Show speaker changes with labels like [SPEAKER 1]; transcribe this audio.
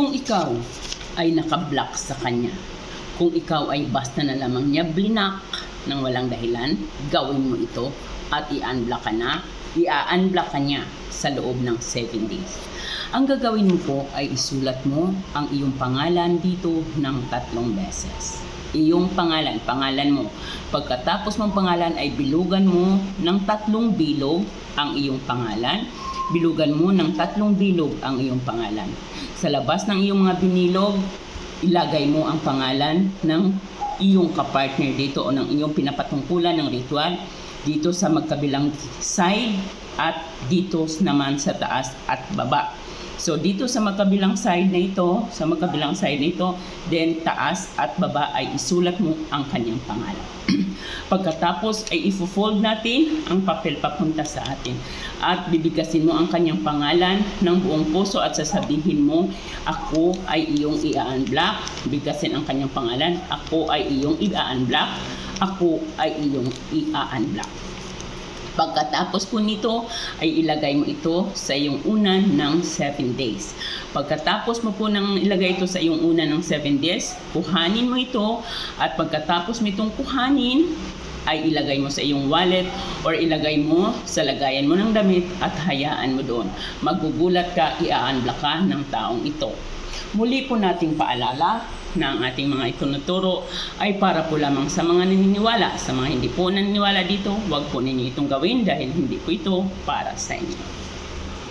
[SPEAKER 1] Kung ikaw ay nakablock sa kanya, kung ikaw ay basta na lamang niya blinak ng walang dahilan, gawin mo ito at i-unblock ka na, i-unblock ka niya sa loob ng 7 days. Ang gagawin mo po ay isulat mo ang iyong pangalan dito ng tatlong beses. Iyong pangalan, pangalan mo. Pagkatapos mong pangalan ay bilugan mo ng tatlong bilog ang iyong pangalan. Bilugan mo ng tatlong bilog ang iyong pangalan. Sa labas ng iyong mga binilog, ilagay mo ang pangalan ng iyong kapartner dito o ng iyong pinapatungkulan ng ritual dito sa magkabilang side at dito naman sa taas at baba. So dito sa magkabilang side na ito, sa magkabilang side na ito, then taas at baba ay isulat mo ang kanyang pangalan. Pagkatapos ay ifo-fold natin ang papel papunta sa atin at bibigkasin mo ang kanyang pangalan ng buong puso at sasabihin mo, ako ay iyong i-unblock. Bigkasin ang kanyang pangalan, ako ay iyong i-unblock. Ako ay iyong i-unblock. Pagkatapos po nito ay ilagay mo ito sa iyong una ng 7 days. Pagkatapos mo po nang ilagay ito sa iyong una ng 7 days, kuhanin mo ito at pagkatapos mo itong kuhanin, ay ilagay mo sa iyong wallet or ilagay mo sa lagayan mo ng damit at hayaan mo doon. Magugulat ka, i-unblock ka ng taong ito. Muli po nating paalala na ang ating mga itunuturo ay para po lamang sa mga naniniwala. Sa mga hindi po naniniwala dito, huwag po ninyo itong gawin dahil hindi po ito para sa inyo.